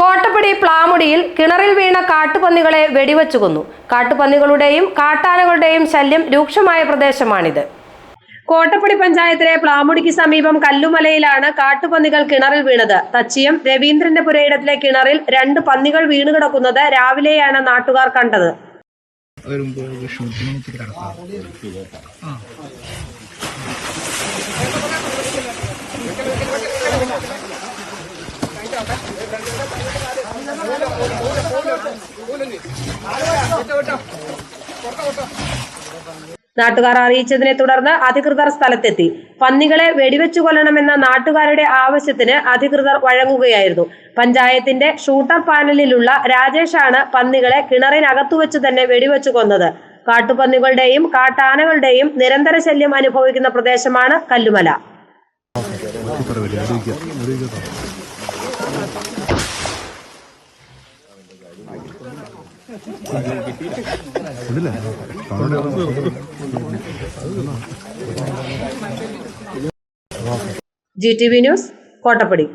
കോട്ടപ്പടി പ്ലാമുടിയിൽ കിണറിൽ വീണ കാട്ടുപന്നികളെ വെടിവെച്ചു കൊന്നു. കാട്ടുപന്നികളുടെയും കാട്ടാനകളുടെയും ശല്യം രൂക്ഷമായ പ്രദേശമാണിത്. കോട്ടപ്പടി പഞ്ചായത്തിലെ പ്ലാമുടിക്ക് സമീപം കല്ലുമലയിലാണ് കാട്ടുപന്നികൾ കിണറിൽ വീണത്. തച്ചിയം രവീന്ദ്രന്റെ പുരയിടത്തിലെ കിണറിൽ രണ്ട് പന്നികൾ വീണു കിടക്കുന്നത് രാവിലെയാണ് നാട്ടുകാർ കണ്ടത്. നാട്ടുകാർ അറിയിച്ചതിനെ തുടർന്ന് അധികൃതർ സ്ഥലത്തെത്തി. പന്നികളെ വെടിവെച്ചു കൊല്ലണമെന്ന നാട്ടുകാരുടെ ആവശ്യത്തിന് അധികൃതർ വഴങ്ങുകയായിരുന്നു. പഞ്ചായത്തിന്റെ ഷൂട്ടർ പാനലിലുള്ള രാജേഷാണ് പന്നികളെ കിണറിനകത്തു വെച്ച് തന്നെ വെടിവെച്ചു കൊന്നത്. കാട്ടുപന്നികളുടെയും കാട്ടാനകളുടെയും നിരന്തര ശല്യം അനുഭവിക്കുന്ന പ്രദേശമാണ് Kallumala. G T V news Kottappady